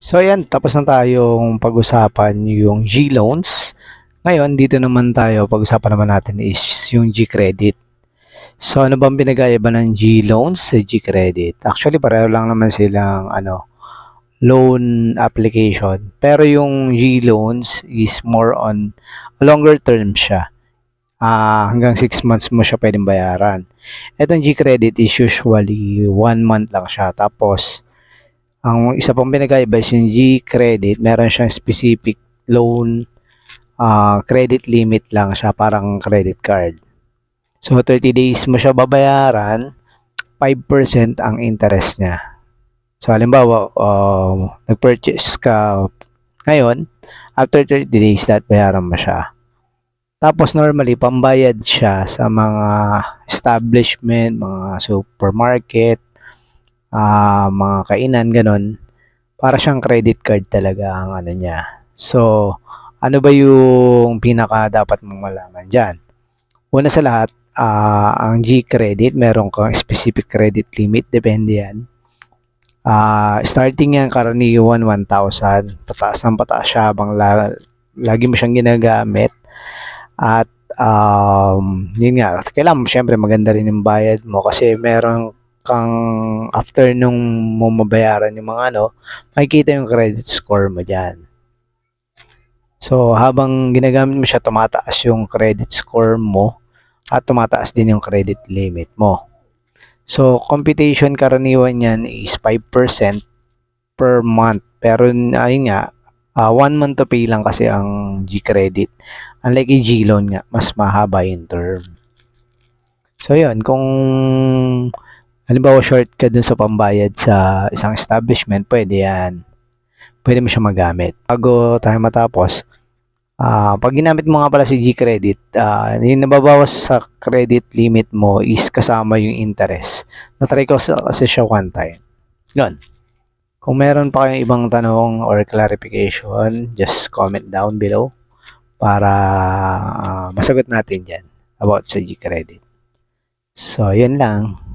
So ayan, tapos na tayong pag-usapan yung G-loans. Ngayon, dito naman tayo, pag-usapan naman natin is yung G-credit. So ano bang pinag-aiba ng G-loans sa G-credit? Actually, pareho lang naman silang ano, loan application. Pero yung G-loans is more on longer term siya. Ah, hanggang 6 months mo siya pwedeng bayaran. Itong G-credit is usually 1 month lang siya. Tapos, ang isa pang pinagkaiba is yung G-credit, meron siyang specific loan ah, credit limit lang siya, parang credit card. So, 30 days mo siya babayaran, 5% ang interest niya. So, halimbawa, uh, nag-purchase ka ngayon, after 30 days, dapat bayaran mo siya. Tapos, normally, pambayad siya sa mga establishment, mga supermarket, ah mga kainan, ganun. Para siyang credit card talaga ang ano niya. So, ano ba yung pinaka dapat mong malaman dyan? Una sa lahat, ah, ang G-credit, meron kang specific credit limit, depende yan. Ah, starting yan karaniwan 1,000. Pataas ng pataas siya habang la- lagi mo siyang ginagamit. At um, yun nga, kailangan syempre maganda rin yung bayad mo kasi meron kang after nung mo mabayaran yung mga ano, makikita yung credit score mo dyan. So, habang ginagamit mo siya, tumataas yung credit score mo at tumataas din yung credit limit mo. So, computation karaniwan yan is 5% per month. Pero, ayun nga, ah, one month to pay lang kasi ang G-credit. Unlike yung G-loan nga, mas mahaba yung term. So, yun, kung halimbawa short ka dun sa pambayad sa isang establishment, pwede yan. Pwede mo siya magamit. Bago tayo matapos, ah pag ginamit mo nga pala si G-Credit, ah yung nababawas sa credit limit mo is kasama yung interest. Na-try ko sa- kasi siya one time. Yun. Kung meron pa kayong ibang tanong or clarification, just comment down below para ah, masagot natin dyan about sa G-Credit. So, yun lang.